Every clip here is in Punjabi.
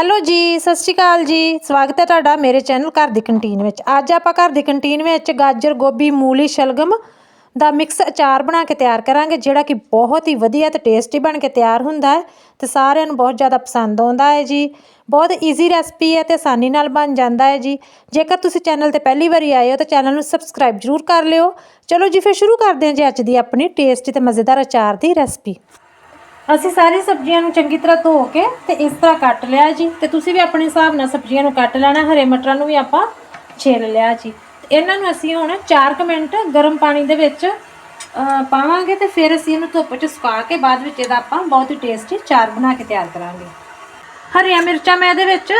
ਹੈਲੋ ਜੀ, ਸਤਿ ਸ਼੍ਰੀ ਅਕਾਲ ਜੀ। ਸਵਾਗਤ ਹੈ ਤੁਹਾਡਾ ਮੇਰੇ ਚੈਨਲ ਘਰ ਦੀ ਕੰਟੀਨ ਵਿੱਚ। ਅੱਜ ਆਪਾਂ ਘਰ ਦੀ ਕੰਟੀਨ ਵਿੱਚ ਗਾਜਰ, ਗੋਭੀ, ਮੂਲੀ, ਸ਼ਲਗਮ ਦਾ ਮਿਕਸ ਅਚਾਰ ਬਣਾ ਕੇ ਤਿਆਰ ਕਰਾਂਗੇ, ਜਿਹੜਾ ਕਿ ਬਹੁਤ ਹੀ ਵਧੀਆ ਤੇ ਟੇਸਟੀ ਬਣ ਕੇ ਤਿਆਰ ਹੁੰਦਾ ਹੈ ਤੇ ਸਾਰਿਆਂ ਨੂੰ ਬਹੁਤ ਜ਼ਿਆਦਾ ਪਸੰਦ ਆਉਂਦਾ ਹੈ ਜੀ। ਬਹੁਤ ਈਜ਼ੀ ਰੈਸਪੀ ਹੈ ਤੇ ਆਸਾਨੀ ਨਾਲ ਬਣ ਜਾਂਦਾ ਹੈ ਜੀ। ਜੇਕਰ ਤੁਸੀਂ ਚੈਨਲ ਤੇ ਪਹਿਲੀ ਵਾਰੀ ਆਏ ਹੋ ਤਾਂ ਚੈਨਲ ਨੂੰ ਸਬਸਕ੍ਰਾਈਬ ਜ਼ਰੂਰ ਕਰ ਲਿਓ। ਚਲੋ ਜੀ, ਫਿਰ ਸ਼ੁਰੂ ਕਰਦੇ ਹਾਂ ਜੀ ਅੱਜ ਦੀ ਆਪਣੀ ਟੇਸਟੀ ਤੇ ਮਜ਼ੇਦਾਰ ਅਚਾਰ ਦੀ ਰੈਸਪੀ ਅਸੀਂ ਸਾਰੀ ਸਬਜ਼ੀਆਂ ਨੂੰ ਚੰਗੀ ਤਰ੍ਹਾਂ ਧੋ ਕੇ ਤੇ ਇਸ ਤਰ੍ਹਾਂ ਕੱਟ ਲਿਆ ਜੀ। ਤੇ ਤੁਸੀਂ ਵੀ ਆਪਣੇ ਹਿਸਾਬ ਨਾਲ ਸਬਜ਼ੀਆਂ ਨੂੰ ਕੱਟ ਲੈਣਾ, ਹਰੇ ਮਟਰਾਂ ਨੂੰ ਵੀ ਆਪਾਂ ਛਿੱਲ ਲਿਆ ਜੀ। ਤੇ ਇਹਨਾਂ ਨੂੰ ਅਸੀਂ ਹੁਣ 4 ਮਿੰਟ ਗਰਮ ਪਾਣੀ ਦੇ ਵਿੱਚ ਪਾਵਾਂਗੇ ਤੇ ਫਿਰ ਅਸੀਂ ਇਹਨੂੰ ਧੁੱਪ 'ਚ ਸੁਕਾ ਕੇ ਬਾਅਦ ਵਿੱਚ ਇਹਦਾ ਆਪਾਂ ਬਹੁਤ ਹੀ ਟੇਸਟੀ ਚਾਰ ਬਣਾ ਕੇ ਤਿਆਰ ਕਰਾਂਗੇ। ਹਰੀਆਂ ਮਿਰਚਾਂ ਮੈਂ ਇਹਦੇ ਵਿੱਚ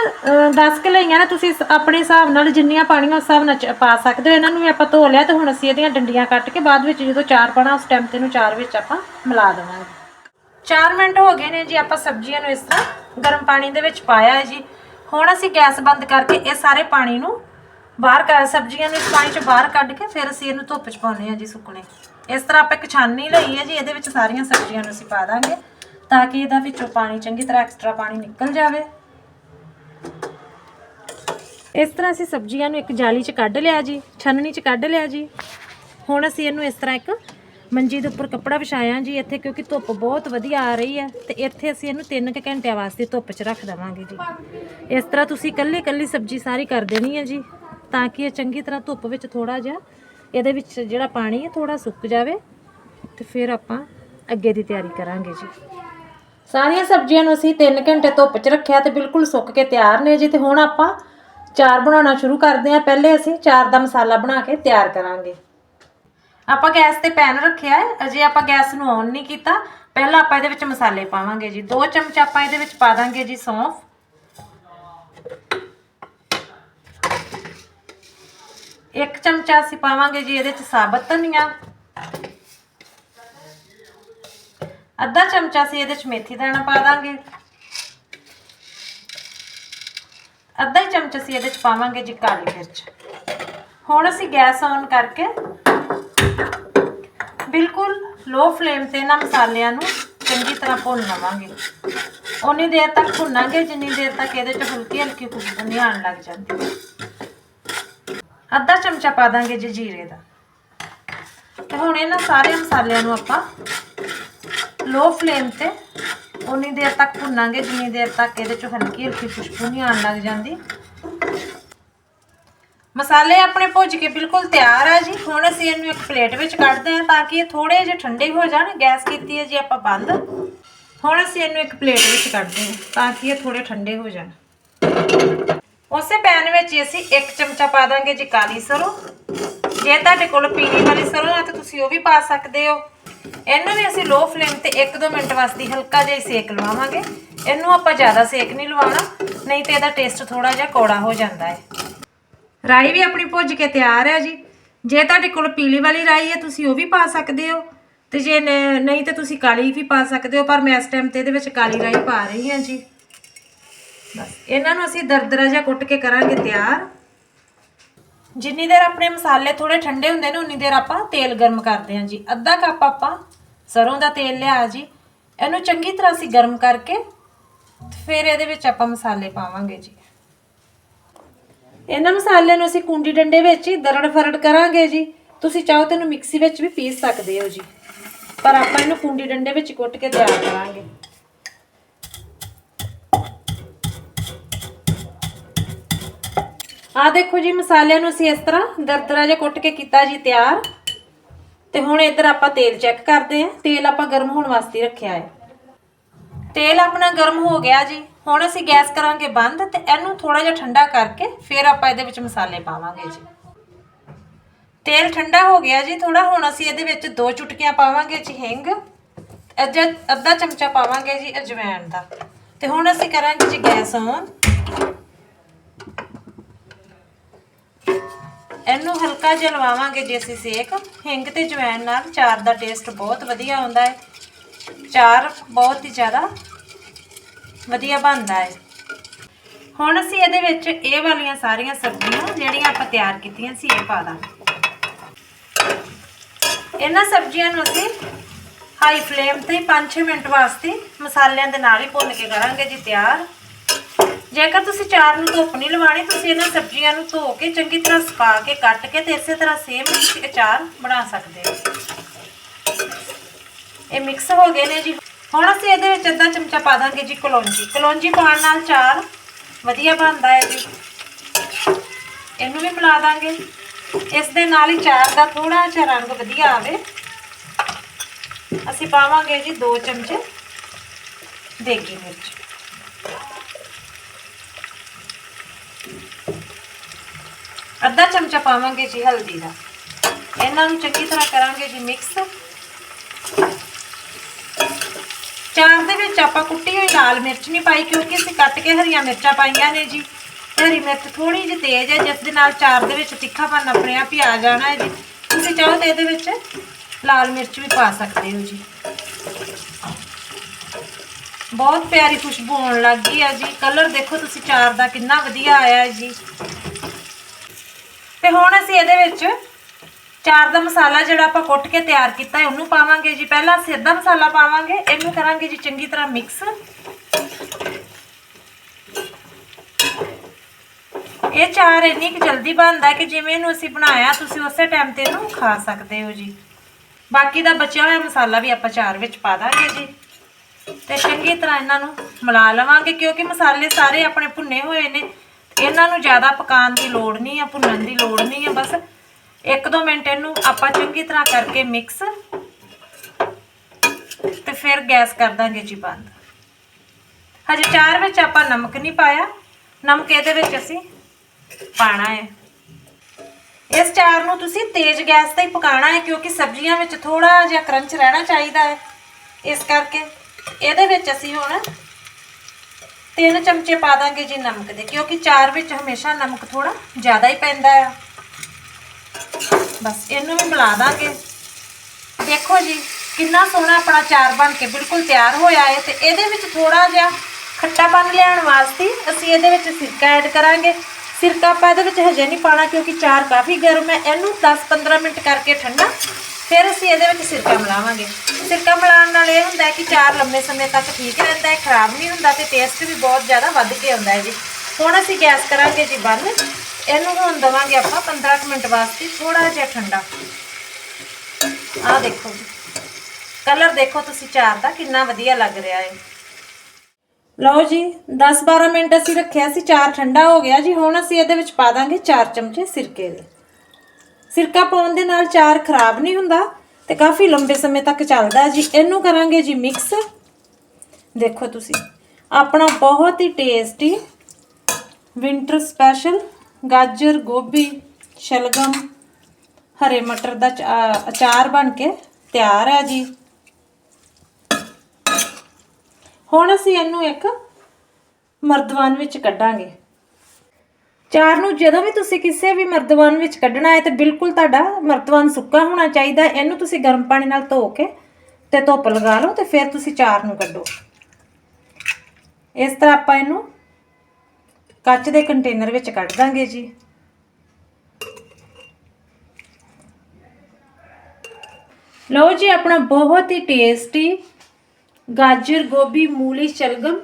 10 ਕਿ ਲਈਆਂ ਨੇ। ਤੁਸੀਂ ਆਪਣੇ ਹਿਸਾਬ ਨਾਲ ਜਿੰਨੀਆਂ ਪਾਣੀਆਂ ਉਸ ਹਿਸਾਬ ਨਾਲ ਚ- ਪਾ ਸਕਦੇ ਹੋ। ਇਹਨਾਂ ਨੂੰ ਵੀ ਆਪਾਂ ਧੋ ਲਿਆ ਤੇ ਹੁਣ ਅਸੀਂ ਇਹਦੀਆਂ ਡੰਡੀਆਂ ਕੱਟ ਕੇ ਬਾਅਦ ਵਿੱਚ ਜਦੋਂ ਚਾਰ ਪਾਣਾ, ਉਸ ਟਾਈਮ ਤੇ ਇਹਨੂੰ ਚਾਰ ਵਿੱਚ ਆਪਾਂ ਮਿਲਾ ਦੇਵਾਂਗੇ। 4 ਮਿੰਟ ਹੋ ਗਏ ਨੇ ਜੀ ਆਪਾਂ ਸਬਜ਼ੀਆਂ ਨੂੰ ਇਸ ਤਰ੍ਹਾਂ ਗਰਮ ਪਾਣੀ ਦੇ ਵਿੱਚ ਪਾਇਆ ਹੈ ਜੀ। ਹੁਣ ਅਸੀਂ ਗੈਸ ਬੰਦ ਕਰਕੇ ਇਹ ਸਾਰੇ ਪਾਣੀ ਨੂੰ ਬਾਹਰ ਕਰ ਸਬਜ਼ੀਆਂ ਨੂੰ ਇਸ ਪਾਣੀ ਚੋਂ ਬਾਹਰ ਕੱਢ ਕੇ ਫਿਰ ਅਸੀਂ ਇਹਨੂੰ ਧੁੱਪ 'ਚ ਪਾਉਣੇ ਆ ਜੀ ਸੁੱਕਣੇ। ਇਸ ਤਰ੍ਹਾਂ ਆਪਾਂ ਇੱਕ ਛਾਨਣੀ ਲਈ ਹੈ ਜੀ, ਇਹਦੇ ਵਿੱਚ ਸਾਰੀਆਂ ਸਬਜ਼ੀਆਂ ਨੂੰ ਅਸੀਂ ਪਾ ਦਾਂਗੇ ਤਾਂ ਕਿ ਇਹਦਾ ਵਿੱਚੋਂ ਪਾਣੀ ਚੰਗੀ ਤਰ੍ਹਾਂ ਐਕਸਟਰਾ ਪਾਣੀ ਨਿਕਲ ਜਾਵੇ। ਇਸ ਤਰ੍ਹਾਂ ਅਸੀਂ ਸਬਜ਼ੀਆਂ ਨੂੰ ਇੱਕ ਜਾਲੀ 'ਚ ਕੱਢ ਲਿਆ ਜੀ, ਛਾਨਣੀ 'ਚ ਕੱਢ ਲਿਆ ਜੀ। ਹੁਣ ਅਸੀਂ ਇਹਨੂੰ ਇਸ ਤਰ੍ਹਾਂ ਇੱਕ ਮੰਜੀ ਦੇ ਉੱਪਰ ਕੱਪੜਾ ਵਿਛਾਇਆ ਜੀ ਇੱਥੇ, ਕਿਉਂਕਿ ਧੁੱਪ ਬਹੁਤ ਵਧੀਆ ਆ ਰਹੀ ਹੈ ਤੇ ਇੱਥੇ ਅਸੀਂ ਇਹਨੂੰ 3 ਕੁ ਘੰਟਿਆਂ ਵਾਸਤੇ ਧੁੱਪ 'ਚ ਰੱਖ ਦੇਵਾਂਗੇ ਜੀ। ਇਸ ਤਰ੍ਹਾਂ ਤੁਸੀਂ ਇਕੱਲੀ ਇਕੱਲੀ ਸਬਜ਼ੀ ਸਾਰੀ ਕਰ ਦੇਣੀ ਹੈ ਜੀ, ਤਾਂ ਕਿ ਇਹ ਚੰਗੀ ਤਰ੍ਹਾਂ ਧੁੱਪ ਵਿੱਚ ਥੋੜਾ ਜਿਹਾ ਇਹਦੇ ਵਿੱਚ ਜਿਹੜਾ ਪਾਣੀ ਹੈ ਥੋੜਾ ਸੁੱਕ ਜਾਵੇ ਤੇ ਫਿਰ ਆਪਾਂ ਅੱਗੇ ਦੀ ਤਿਆਰੀ ਕਰਾਂਗੇ ਜੀ। ਸਾਰੀਆਂ ਸਬਜ਼ੀਆਂ ਨੂੰ ਅਸੀਂ 3 ਘੰਟੇ ਧੁੱਪ 'ਚ ਰੱਖਿਆ ਤੇ ਬਿਲਕੁਲ ਸੁੱਕ ਕੇ ਤਿਆਰ ਨੇ ਜੀ, ਤੇ ਹੁਣ ਆਪਾਂ ਚਾਰ ਬਣਾਉਣਾ ਸ਼ੁਰੂ ਕਰਦੇ ਹਾਂ। ਪਹਿਲੇ ਅਸੀਂ ਚਾਰ ਦਾ ਮਸਾਲਾ ਬਣਾ ਕੇ ਤਿਆਰ ਕਰਾਂਗੇ। ਆਪਾਂ ਗੈਸ ਤੇ ਪੈਨ ਰੱਖਿਆ ਹੈ, ਅਜੇ ਆਪਾਂ ਗੈਸ ਨੂੰ ਔਨ ਨਹੀਂ ਕੀਤਾ। ਪਹਿਲਾਂ ਆਪਾਂ ਇਹਦੇ ਵਿੱਚ ਮਸਾਲੇ ਪਾਵਾਂਗੇ ਜੀ। 2 ਚਮਚ ਆਪਾਂ ਇਹਦੇ ਵਿੱਚ ਪਾ ਦਾਂਗੇ ਜੀ ਸੌਂਫ। ਇੱਕ ਚਮਚਾ ਅਸੀਂ ਪਾਵਾਂਗੇ ਜੀ ਇਹਦੇ 'ਚ ਸਾਬਤ ਧਨੀਆ। ਅੱਧਾ ਚਮਚਾ ਅਸੀਂ ਇਹਦੇ 'ਚ ਮੇਥੀ ਦਾਣਾ ਪਾ ਦਾਂਗੇ। ਅੱਧਾ ਹੀ ਚਮਚ ਅਸੀਂ ਇਹਦੇ 'ਚ ਪਾਵਾਂਗੇ ਜੀ ਕਾਲੀ ਮਿਰਚ। ਹੁਣ ਅਸੀਂ ਗੈਸ ਔਨ ਕਰਕੇ ਬਿਲਕੁਲ ਲੋ ਫਲੇਮ ਤੇ ਇਹਨਾਂ ਮਸਾਲਿਆਂ ਨੂੰ ਚੰਗੀ ਤਰ੍ਹਾਂ ਭੁੰਨ ਲਵਾਂਗੇ। ਉਨੀ ਦੇਰ ਤੱਕ ਭੁੰਨਾਂਗੇ, ਜਿੰਨੀ ਦੇਰ ਤੱਕ ਇਹਦੇ ਚ ਹਲਕੀ ਹਲਕੀ ਖੁਸ਼ਬੂ ਨਹੀਂ ਆਉਣ ਲੱਗ ਜਾਂਦੀ। ਅੱਧਾ ਚਮਚਾ ਪਾ ਦਾਂਗੇ ਜੀ ਜੀਰੇ ਦਾ। ਤੇ ਹੁਣ ਇਹਨਾਂ ਸਾਰੇ ਮਸਾਲਿਆਂ ਨੂੰ ਆਪਾਂ ਲੋ ਫਲੇਮ ਤੇ ਉਨੀ ਦੇਰ ਤੱਕ ਭੁੰਨਾਂਗੇ, ਜਿੰਨੀ ਦੇਰ ਤੱਕ ਇਹਦੇ ਚ ਹਲਕੀ ਹਲਕੀ ਖੁਸ਼ਬੂ ਨਹੀਂ ਆਉਣ ਲੱਗ ਜਾਂਦੀ। ਮਸਾਲੇ ਆਪਣੇ ਭੁੱਜ ਕੇ ਬਿਲਕੁਲ ਤਿਆਰ ਆ ਜੀ। ਹੁਣ ਅਸੀਂ ਇਹਨੂੰ ਇੱਕ ਪਲੇਟ ਵਿੱਚ ਕੱਢਦੇ ਹਾਂ ਤਾਂ ਕਿ ਇਹ ਥੋੜੇ ਜਿਹੇ ਠੰਡੇ ਹੋ ਜਾਣ। ਗੈਸ ਕੀਤੀ ਹੈ ਜੀ ਆਪਾਂ ਬੰਦ। ਹੁਣ ਅਸੀਂ ਇਹਨੂੰ ਇੱਕ ਪਲੇਟ ਵਿੱਚ ਕੱਢਦੇ ਹਾਂ ਤਾਂ ਕਿ ਇਹ ਥੋੜੇ ਠੰਡੇ ਹੋ ਜਾਣ। ਉਸੇ ਪੈਨ ਵਿੱਚ ਹੀ ਅਸੀਂ ਇੱਕ ਚਮਚਾ ਪਾ ਦਾਂਗੇ ਜੀ ਕਾਲੀ ਸਰੋਂ। ਜੇ ਤੁਹਾਡੇ ਕੋਲ ਪੀਲੀ ਵਾਲੀ ਸਰੋਂ ਹੈ ਤਾਂ ਤੁਸੀਂ ਉਹ ਵੀ ਪਾ ਸਕਦੇ ਹੋ। ਇਹਨੂੰ ਵੀ ਅਸੀਂ ਲੋ ਫਲੇਮ ਤੇ 1-2 ਮਿੰਟ ਵਾਸਤੇ ਹਲਕਾ ਜਿਹਾ ਸੇਕ ਲਵਾਵਾਂਗੇ। ਇਹਨੂੰ ਆਪਾਂ ਜ਼ਿਆਦਾ ਸੇਕ ਨਹੀਂ ਲਵਾਉਣਾ, ਨਹੀਂ ਤੇ ਇਹਦਾ ਟੇਸਟ ਥੋੜਾ ਜਿਹਾ ਕੌੜਾ ਹੋ ਜਾਂਦਾ ਹੈ। ਰਾਈ ਵੀ ਆਪਣੀ ਭੁੱਜ ਕੇ ਤਿਆਰ ਹੈ ਜੀ। ਜੇ ਤੁਹਾਡੇ ਕੋਲ ਪੀਲੀ ਵਾਲੀ ਰਾਈ ਹੈ, ਤੁਸੀਂ ਉਹ ਵੀ ਪਾ ਸਕਦੇ ਹੋ। ਤੇ ਜੇ ਨ- ਨਹੀਂ ਤੇ ਤੁਸੀਂ ਕਾਲੀ ਵੀ ਪਾ ਸਕਦੇ ਹੋ, ਪਰ ਮੈਂ ਇਸ ਟਾਈਮ ਤੇ ਇਹਦੇ ਵਿੱਚ ਕਾਲੀ ਰਾਈ ਪਾ ਰਹੀ ਹਾਂ ਜੀ। ਬਸ, ਇਹਨਾਂ ਨੂੰ ਅਸੀਂ ਦਰਦਰਾ ਜਿਹਾ ਕੁੱਟ ਕੇ ਕਰਾਂਗੇ ਤਿਆਰ। ਜਿੰਨੀ ਦੇਰ ਆਪਣੇ ਮਸਾਲੇ ਥੋੜੇ ਠੰਡੇ ਹੁੰਦੇ ਨੇ, ਉਨੀ ਦੇਰ ਆਪਾਂ ਤੇਲ ਗਰਮ ਕਰਦੇ ਹਾਂ ਜੀ। ਅੱਧਾ ਕੱਪ ਆਪਾਂ ਸਰੋਂ ਦਾ ਤੇਲ ਲਿਆ ਜੀ। ਇਹਨੂੰ ਚੰਗੀ ਤਰ੍ਹਾਂ ਅਸੀਂ ਗਰਮ ਕਰਕੇ ਤੇ ਫਿਰ ਇਹਦੇ ਵਿੱਚ ਆਪਾਂ ਮਸਾਲੇ ਪਾਵਾਂਗੇ ਜੀ। ਇਹਨਾਂ ਮਸਾਲਿਆਂ ਨੂੰ ਅਸੀਂ ਕੁੰਡੀ ਡੰਡੇ ਵਿੱਚ ਹੀ ਦਰੜ ਫਰੜ ਕਰਾਂਗੇ ਜੀ। ਤੁਸੀਂ ਚਾਹੋ ਤਾਂ ਇਹਨੂੰ ਮਿਕਸੀ ਵਿੱਚ ਵੀ ਪੀਸ ਸਕਦੇ ਹੋ ਜੀ। ਪਰ ਆਪਾਂ ਇਹਨੂੰ ਕੁੰਡੀ ਡੰਡੇ ਵਿੱਚ ਕੁੱਟ ਕੇ ਤਿਆਰ ਕਰਾਂਗੇ। ਆ ਦੇਖੋ ਜੀ, ਮਸਾਲਿਆਂ ਨੂੰ ਅਸੀਂ ਇਸ ਤਰ੍ਹਾਂ ਦਰਦਰਾ ਜਿਹਾ ਕੁੱਟ ਕੇ ਕੀਤਾ ਜੀ ਤਿਆਰ। ਤੇ ਹੁਣ ਇੱਧਰ ਆਪਾਂ ਤੇਲ ਚੈੱਕ ਕਰਦੇ ਹਾਂ। ਤੇਲ ਆਪਾਂ ਗਰਮ ਹੋਣ ਵਾਸਤੇ ਰੱਖਿਆ ਹੈ। ਤੇਲ ਆਪਣਾ ਗਰਮ ਹੋ ਗਿਆ ਜੀ। ਹੁਣ ਅਸੀਂ ਗੈਸ ਕਰਾਂਗੇ ਬੰਦ ਤੇ ਇਹਨੂੰ ਥੋੜਾ ਜਿਹਾ ਠੰਡਾ ਕਰਕੇ ਫਿਰ ਆਪਾਂ ਇਹਦੇ ਵਿੱਚ ਮਸਾਲੇ ਪਾਵਾਂਗੇ ਜੀ। ਤੇਲ ਠੰਡਾ ਹੋ ਗਿਆ ਜੀ ਥੋੜਾ ਹੁਣ ਅਸੀਂ ਇਹਦੇ ਵਿੱਚ ਦੋ ਚੁਟਕੀਆਂ ਪਾਵਾਂਗੇ ਜੀ ਹਿੰਗ। ਅੱਧਾ ਅੱਧਾ ਚਮਚਾ ਪਾਵਾਂਗੇ ਜੀ ਅਜਵਾਇਣ ਦਾ। ਤੇ ਹੁਣ ਅਸੀਂ ਕਰਾਂਗੇ ਜੀ ਗੈਸ ਔਨ। ਇਹਨੂੰ ਹਲਕਾ ਜਿਹਾ ਲਵਾਵਾਂਗੇ ਜੀ ਅਸੀਂ ਸੇਕ। ਹਿੰਗ ਤੇ ਜਵੈਣ ਨਾਲ ਚਾਰ ਦਾ ਟੇਸਟ ਬਹੁਤ ਵਧੀਆ ਆਉਂਦਾ ਹੈ। ਚਾਰ ਬਹੁਤ ਹੀ ਜ਼ਿਆਦਾ ਵਧੀਆ ਬਣਦਾ ਹੈ। ਹੁਣ ਅਸੀਂ ਇਹਦੇ ਵਿੱਚ ਇਹ ਵਾਲੀਆਂ ਸਾਰੀਆਂ ਸਬਜ਼ੀਆਂ ਜਿਹੜੀਆਂ ਆਪਾਂ ਤਿਆਰ ਕੀਤੀਆਂ ਸੀ ਇਹ ਪਾ ਦਾਂਗੇ। ਇਹਨਾਂ ਸਬਜ਼ੀਆਂ ਨੂੰ ਅਸੀਂ ਹਾਈ ਫਲੇਮ ਤੇ 5-6 ਮਿੰਟ ਵਾਸਤੇ ਮਸਾਲਿਆਂ ਦੇ ਨਾਲ ਹੀ ਭੁੰਨ ਕੇ ਕਰਾਂਗੇ ਜੀ ਤਿਆਰ। ਜੇਕਰ ਤੁਸੀਂ ਚਾਰ ਨੂੰ ਧੁੱਪ ਨਹੀਂ ਲਵਾਣੀ ਤੁਸੀਂ ਇਹਨਾਂ ਸਬਜ਼ੀਆਂ ਨੂੰ ਧੋ ਕੇ ਚੰਗੀ ਤਰ੍ਹਾਂ ਸੁਕਾ ਕੇ ਕੱਟ ਕੇ ਤੇ ਇਸੇ ਤਰ੍ਹਾਂ ਸੇਮ ਤੁਸੀਂ ਅਚਾਰ ਬਣਾ ਸਕਦੇ ਹੋ। ਇਹ ਮਿਕਸ ਹੋ ਗਏ ਨੇ ਜੀ। ਹੁਣ ਅਸੀਂ ਇਹਦੇ ਵਿੱਚ ਅੱਧਾ ਚਮਚਾ ਪਾ ਦਾਂਗੇ ਜੀ ਕਲੌਂਜੀ। ਕਲੌਂਜੀ ਪਾਉਣ ਨਾਲ ਚਾਰ ਵਧੀਆ ਬਣਦਾ ਹੈ ਜੀ। ਇਹਨੂੰ ਵੀ ਮਿਲਾ ਦਾਂਗੇ। ਇਸ ਦੇ ਨਾਲ ਹੀ ਚਾਰ ਦਾ ਥੋੜਾ ਜਿਹਾ ਰੰਗ ਵਧੀਆ ਆਵੇ। ਅਸੀਂ ਪਾਵਾਂਗੇ ਜੀ 2 ਚਮਚੇ ਦੇਗੀ ਮਿਰਚ। ਅੱਧਾ ਚਮਚਾ ਪਾਵਾਂਗੇ ਜੀ ਹਲਦੀ ਦਾ। ਇਹਨਾਂ ਨੂੰ ਚੰਗੀ ਤਰ੍ਹਾਂ ਕਰਾਂਗੇ ਜੀ ਮਿਕਸ। ਚਾਰ ਦੇ ਵਿੱਚ ਆਪਾਂ ਕੁੱਟੀ ਹੋਈ ਲਾਲ ਮਿਰਚ ਨਹੀਂ ਪਾਈ, ਕਿਉਂਕਿ ਅਸੀਂ ਕੱਟ ਕੇ ਹਰੀਆਂ ਮਿਰਚਾਂ ਪਾਈਆਂ ਨੇ ਜੀ। ਹਰੀ ਮਿਰਚ ਥੋੜੀ ਜਿਹੀ ਤੇਜ਼ ਹੈ, ਜਿਸ ਦੇ ਨਾਲ ਚਾਰ ਦੇ ਵਿੱਚ ਤਿੱਖਾਪਨ ਆਪਣੇ ਆਪ ਹੀ ਆ ਜਾਣਾ ਹੈ ਜੀ। ਤੁਸੀਂ ਚਾਹੋ ਤੇ ਇਹਦੇ ਵਿੱਚ ਲਾਲ ਮਿਰਚ ਵੀ ਪਾ ਸਕਦੇ ਹੋ ਜੀ। ਬਹੁਤ ਪਿਆਰੀ ਖੁਸ਼ਬੂ ਆਉਣ ਲੱਗ ਗਈ ਹੈ ਜੀ। ਕਲਰ ਦੇਖੋ ਤੁਸੀਂ ਚਾਰ ਦਾ ਕਿੰਨਾ ਵਧੀਆ ਆਇਆ ਹੈ ਜੀ। ਤੇ ਹੁਣ ਅਸੀਂ ਇਹਦੇ ਵਿੱਚ ਚਾਰ ਦਾ ਮਸਾਲਾ ਜਿਹੜਾ ਆਪਾਂ ਕੁੱਟ ਕੇ ਤਿਆਰ ਕੀਤਾ ਹੈ, ਉਹਨੂੰ ਪਾਵਾਂਗੇ ਜੀ। ਪਹਿਲਾਂ ਸਿੱਧਾ ਮਸਾਲਾ ਪਾਵਾਂਗੇ, ਇਹਨੂੰ ਕਰਾਂਗੇ ਜੀ ਚੰਗੀ ਤਰ੍ਹਾਂ ਮਿਕਸ ਇਹ ਚਾਰ ਇੰਨੀ ਕੁ ਜਲਦੀ ਬਣਦਾ ਕਿ ਜਿਵੇਂ ਇਹਨੂੰ ਅਸੀਂ ਬਣਾਇਆ, ਤੁਸੀਂ ਉਸੇ ਟਾਈਮ ਤੇ ਇਹਨੂੰ ਖਾ ਸਕਦੇ ਹੋ ਜੀ। ਬਾਕੀ ਦਾ ਬਚਿਆ ਹੋਇਆ ਮਸਾਲਾ ਵੀ ਆਪਾਂ ਚਾਰ ਵਿੱਚ ਪਾ ਦਾਂਗੇ ਜੀ। ਤੇ ਚੰਗੀ ਤਰ੍ਹਾਂ ਇਹਨਾਂ ਨੂੰ ਮਿਲਾ ਲਵਾਂਗੇ, ਕਿਉਂਕਿ ਮਸਾਲੇ ਸਾਰੇ ਆਪਣੇ ਭੁੰਨੇ ਹੋਏ ਨੇ। ਇਹਨਾਂ ਨੂੰ ਜ਼ਿਆਦਾ ਪਕਾਉਣ ਦੀ ਲੋੜ ਨਹੀਂ ਆ, ਭੁੰਨਣ ਦੀ ਲੋੜ ਨਹੀਂ ਆ, ਬਸ 1-2 ਮਿੰਟ ਇਹਨੂੰ ਆਪਾਂ ਚੰਗੀ ਤਰ੍ਹਾਂ ਕਰਕੇ ਮਿਕਸ ਤੇ ਫਿਰ ਗੈਸ ਕਰ ਦਾਂਗੇ ਜੀ ਬੰਦ। ਹਜੇ ਚਾਰ ਵਿੱਚ ਆਪਾਂ ਨਮਕ ਨਹੀਂ ਪਾਇਆ। ਨਮਕ ਇਹਦੇ ਵਿੱਚ ਅਸੀਂ ਪਾਣਾ ਹੈ। ਇਸ ਚਾਰ ਨੂੰ ਤੁਸੀਂ ਤੇਜ਼ ਗੈਸ ਤੇ ਹੀ ਪਕਾਉਣਾ ਹੈ ਕਿਉਂਕਿ ਸਬਜ਼ੀਆਂ ਵਿੱਚ ਥੋੜਾ ਜਿਹਾ ਕਰੰਚ ਰਹਿਣਾ ਚਾਹੀਦਾ ਹੈ। ਇਸ ਕਰਕੇ ਇਹਦੇ ਵਿੱਚ ਅਸੀਂ ਹੁਣ ਤਿੰਨ ਚਮਚੇ ਪਾ ਦਾਂਗੇ ਜੀ ਨਮਕ ਦੇ, ਕਿਉਂਕਿ ਚਾਰ ਵਿੱਚ ਹਮੇਸ਼ਾ ਨਮਕ ਥੋੜਾ ਜ਼ਿਆਦਾ ਹੀ ਪੈਂਦਾ ਆ। ਬਸ ਇਹਨੂੰ ਵੀ ਮਿਲਾ ਦਾਂਗੇ। ਦੇਖੋ ਜੀ, ਕਿੰਨਾ ਸੋਹਣਾ ਆਪਣਾ ਚਾਰ ਬਣ ਕੇ ਬਿਲਕੁਲ ਤਿਆਰ ਹੋਇਆ ਹੈ ਤੇ ਇਹਦੇ ਵਿੱਚ ਥੋੜਾ ਜਿਹਾ ਖੱਟਾਪਨ ਲਿਆਉਣ ਵਾਸਤੇ ਅਸੀਂ ਇਹਦੇ ਵਿੱਚ ਸਿਰਕਾ ਐਡ ਕਰਾਂਗੇ। ਸਿਰਕਾ ਆਪਾਂ ਇਹਦੇ ਵਿੱਚ ਹਜੇ ਨਹੀਂ ਪਾਣਾ ਕਿਉਂਕਿ ਚਾਰ ਕਾਫੀ ਗਰਮ ਹੈ। ਇਹਨੂੰ 10-15 ਮਿੰਟ ਕਰਕੇ ਠੰਡਾ, ਫਿਰ ਅਸੀਂ ਇਹਦੇ ਵਿੱਚ ਸਿਰਕਾ ਮਿਲਾਵਾਂਗੇ। ਸਿਰਕਾ ਮਿਲਾਉਣ ਨਾਲ ਇਹ ਹੁੰਦਾ ਕਿ ਚਾਰ ਲੰਮੇ ਸਮੇਂ ਤੱਕ ਠੀਕ ਰਹਿੰਦਾ ਹੈ, ਖਰਾਬ ਨਹੀਂ ਹੁੰਦਾ ਤੇ ਟੇਸਟ ਵੀ ਬਹੁਤ ਜ਼ਿਆਦਾ ਵੱਧ ਕੇ ਆਉਂਦਾ ਹੈ ਜੀ। ਹੁਣ ਅਸੀਂ ਗੈਸ ਕਰਾਂਗੇ ਜੀ ਬੰਦ। ਇਹਨੂੰ ਹੁਣ ਦਵਾਂਗੇ ਆਪਾਂ 15 ਕੁ ਮਿੰਟ ਵਾਸਤੇ ਥੋੜਾ ਜਿਹਾ ਠੰਡਾ। ਆਹ ਦੇਖੋ ਜੀ। ਕਲਰ ਦੇਖੋ ਤੁਸੀਂ ਚਾਰ ਦਾ, ਕਿੰਨਾ ਵਧੀਆ ਲੱਗ ਰਿਹਾ ਹੈ ਲਓ ਜੀ 10-12 ਮਿੰਟ ਅਸੀਂ ਰੱਖਿਆ ਸੀ, ਚਾਰ ਠੰਡਾ ਹੋ ਗਿਆ ਜੀ। ਹੁਣ ਅਸੀਂ ਇਹਦੇ ਵਿੱਚ ਪਾ ਦਾਂਗੇ 4 ਚਮਚੇ ਸਿਰਕੇ ਦੇ। ਸਿਰਕਾ ਪਾਉਣ ਦੇ ਨਾਲ ਚਾਰ ਖਰਾਬ ਨਹੀਂ ਹੁੰਦਾ ਤੇ ਕਾਫੀ ਲੰਬੇ ਸਮੇਂ ਤੱਕ ਚੱਲਦਾ ਜੀ। ਇਹਨੂੰ ਕਰਾਂਗੇ ਜੀ ਮਿਕਸ। ਦੇਖੋ ਤੁਸੀਂ, ਆਪਣਾ ਬਹੁਤ ਹੀ ਟੇਸਟੀ ਵਿੰਟਰ ਸਪੈਸ਼ਲ, ਗਾਜਰ, ਗੋਭੀ, ਸ਼ਲਗਮ, ਹਰੇ ਮਟਰ ਦਾ ਚਾ- ਅਚਾਰ ਬਣ ਕੇ ਤਿਆਰ ਹੈ ਜੀ। ਹੁਣ ਅਸੀਂ ਇਹਨੂੰ ਇੱਕ ਮਰਦਵਾਨ ਵਿੱਚ ਕੱਢਾਂਗੇ। ਚਾਰ ਨੂੰ ਜਦੋਂ ਵੀ ਤੁਸੀਂ ਕਿਸੇ ਵੀ ਮਰਦਵਾਨ ਵਿੱਚ ਕੱਢਣਾ ਹੈ ਤੇ ਬਿਲਕੁਲ ਤੁਹਾਡਾ ਮਰਦਵਾਨ ਸੁੱਕਾ ਹੋਣਾ ਚਾਹੀਦਾ ਇਹਨੂੰ ਤੁਸੀਂ ਗਰਮ ਪਾਣੀ ਨਾਲ ਧੋ ਕੇ ਤੇ ਧੁੱਪ ਲਗਾ ਲਓ ਤੇ ਫਿਰ ਤੁਸੀਂ ਚਾਰ ਨੂੰ ਕੱਢੋ। ਇਸ ਤਰ੍ਹਾਂ ਆਪਾਂ ਇਹਨੂੰ ਕੱਚ ਦੇ ਕੰਟੇਨਰ ਵਿੱਚ ਕੱਢ ਦਾਂਗੇ ਜੀ। ਲਓ ਜੀ, ਆਪਣਾ ਬਹੁਤ ਹੀ ਟੇਸਟੀ ਗਾਜਰ ਗੋਭੀ ਮੂਲੀ ਸ਼ਲਗਮ,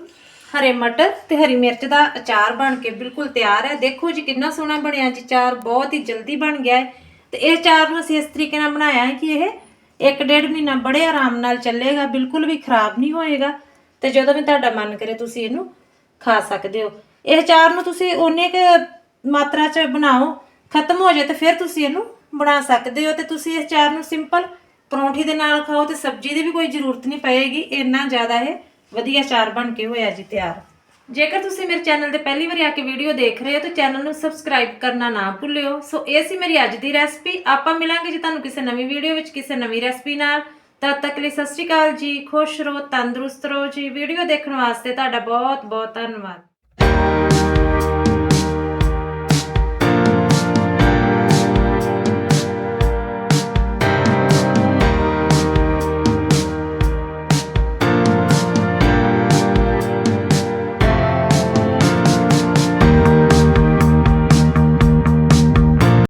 ਹਰੇ ਮਟਰ ਤੇ ਹਰੀ ਮਿਰਚ ਦਾ ਅਚਾਰ ਬਣ ਕੇ ਬਿਲਕੁਲ ਤਿਆਰ ਹੈ। ਦੇਖੋ ਜੀ, ਕਿੰਨਾ ਸੋਹਣਾ ਬਣਿਆ ਜੀ ਚਾਰ ਬਹੁਤ ਹੀ ਜਲਦੀ ਬਣ ਗਿਆ ਹੈ। ਤੇ ਇਹ ਚਾਰ ਨੂੰ ਅਸੀਂ ਇਸ ਤਰੀਕੇ ਨਾਲ ਬਣਾਇਆ ਹੈ ਕਿ ਇਹ ਇੱਕ ਡੇਢ ਮਹੀਨਾ ਬੜੇ ਆਰਾਮ ਨਾਲ ਚੱਲੇਗਾ, ਬਿਲਕੁਲ ਵੀ ਖਰਾਬ ਨਹੀਂ ਹੋਏਗਾ। ਤੇ ਜਦੋਂ ਵੀ ਤੁਹਾਡਾ ਮਨ ਕਰੇ, ਤੁਸੀਂ ਇਹਨੂੰ ਖਾ ਸਕਦੇ ਹੋ। ਇਹ ਚਾਰ ਨੂੰ ਤੁਸੀਂ ਓਨੇ ਕੁ ਮਾਤਰਾ ਚ ਬਣਾਓ, ਖਤਮ ਹੋ ਜਾਏ ਤੇ ਫਿਰ ਤੁਸੀਂ ਇਹਨੂੰ ਬਣਾ ਸਕਦੇ ਹੋ ਤੇ ਤੁਸੀਂ ਇਸ ਚਾਰ ਨੂੰ ਸਿੰਪਲ ਪਰੌਂਠੀ ਦੇ ਨਾਲ ਖਾਓ ਤੇ ਸਬਜ਼ੀ ਦੀ ਵੀ ਕੋਈ ਜ਼ਰੂਰਤ ਨਹੀਂ ਪਏਗੀ, ਇੰਨਾ ਜ਼ਿਆਦਾ ਇਹ ਵਧੀਆ ਚਾਰ ਬਣ ਕੇ ਹੋਇਆ ਜੀ ਤਿਆਰ। ਜੇਕਰ ਤੁਸੀਂ ਮੇਰੇ ਚੈਨਲ ਤੇ ਪਹਿਲੀ ਵਾਰੀ ਆ ਕੇ ਵੀਡੀਓ ਦੇਖ ਰਹੇ ਹੋ ਤਾਂ ਚੈਨਲ ਨੂੰ ਸਬਸਕ੍ਰਾਈਬ ਕਰਨਾ ਨਾ ਭੁੱਲਿਓ, ਸੋ ਇਹ ਸੀ ਮੇਰੀ ਅੱਜ ਦੀ ਰੈਸਪੀ, ਆਪਾਂ ਮਿਲਾਂਗੇ ਜੀ ਤੁਹਾਨੂੰ ਕਿਸੇ ਨਵੀਂ ਵੀਡੀਓ ਵਿੱਚ ਕਿਸੇ ਨਵੀਂ ਰੈਸਪੀ ਨਾਲ। ਤਦ ਤੱਕ ਲਈ ਸਤਿ ਸ਼੍ਰੀ ਅਕਾਲ ਜੀ, ਖੁਸ਼ ਰਹੋ, ਤੰਦਰੁਸਤ ਰਹੋ ਜੀ, ਵੀਡੀਓ ਦੇਖਣ ਵਾਸਤੇ ਤੁਹਾਡਾ ਬਹੁਤ ਬਹੁਤ ਧੰਨਵਾਦ।